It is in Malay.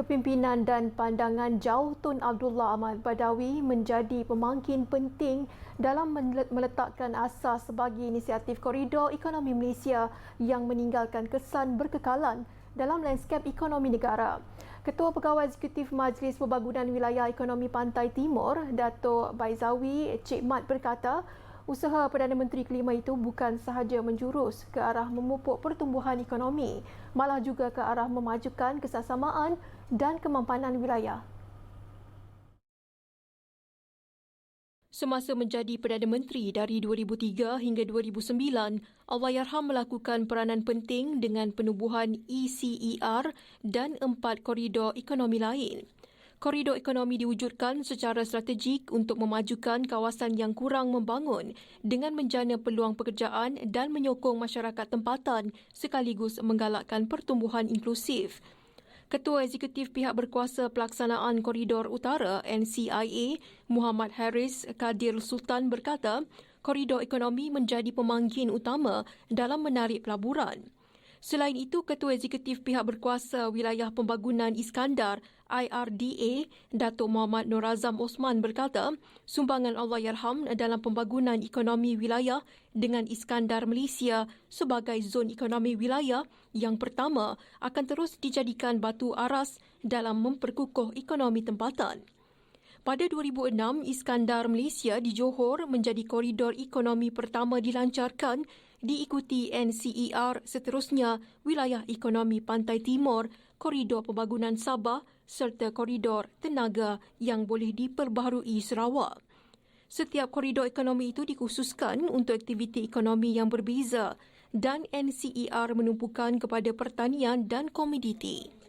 Kepimpinan dan pandangan jauh Tun Abdullah Ahmad Badawi menjadi pemangkin penting dalam meletakkan asas bagi inisiatif Koridor Ekonomi Malaysia yang meninggalkan kesan berkekalan dalam lanskap ekonomi negara. Ketua Pegawai Eksekutif Majlis Pembangunan Wilayah Ekonomi Pantai Timur, Dato' Baizawi Cik Mat berkata, Usaha Perdana Menteri kelima itu bukan sahaja menjurus ke arah memupuk pertumbuhan ekonomi, malah juga ke arah memajukan kesasamaan dan kemampanan wilayah. Semasa menjadi Perdana Menteri dari 2003 hingga 2009, Allahyarham melakukan peranan penting dengan penubuhan ECER dan empat koridor ekonomi lain. Koridor ekonomi diwujudkan secara strategik untuk memajukan kawasan yang kurang membangun dengan menjana peluang pekerjaan dan menyokong masyarakat tempatan sekaligus menggalakkan pertumbuhan inklusif. Ketua Eksekutif Pihak Berkuasa Pelaksanaan Koridor Utara NCIA, Muhammad Haris Kadir Sultan berkata, koridor ekonomi menjadi pemangkin utama dalam menarik pelaburan. Selain itu, Ketua Eksekutif Pihak Berkuasa Wilayah Pembangunan Iskandar IRDA, Datuk Muhammad Nur Azam Osman berkata, sumbangan Allah Yarham dalam pembangunan ekonomi wilayah dengan Iskandar Malaysia sebagai zon ekonomi wilayah yang pertama akan terus dijadikan batu aras dalam memperkukuh ekonomi tempatan. Pada 2006, Iskandar Malaysia di Johor menjadi koridor ekonomi pertama dilancarkan diikuti NCER seterusnya wilayah ekonomi Pantai Timur, koridor pembangunan Sabah serta koridor tenaga yang boleh diperbaharui Sarawak. Setiap koridor ekonomi itu dikhususkan untuk aktiviti ekonomi yang berbeza dan NCER menumpukan kepada pertanian dan komoditi.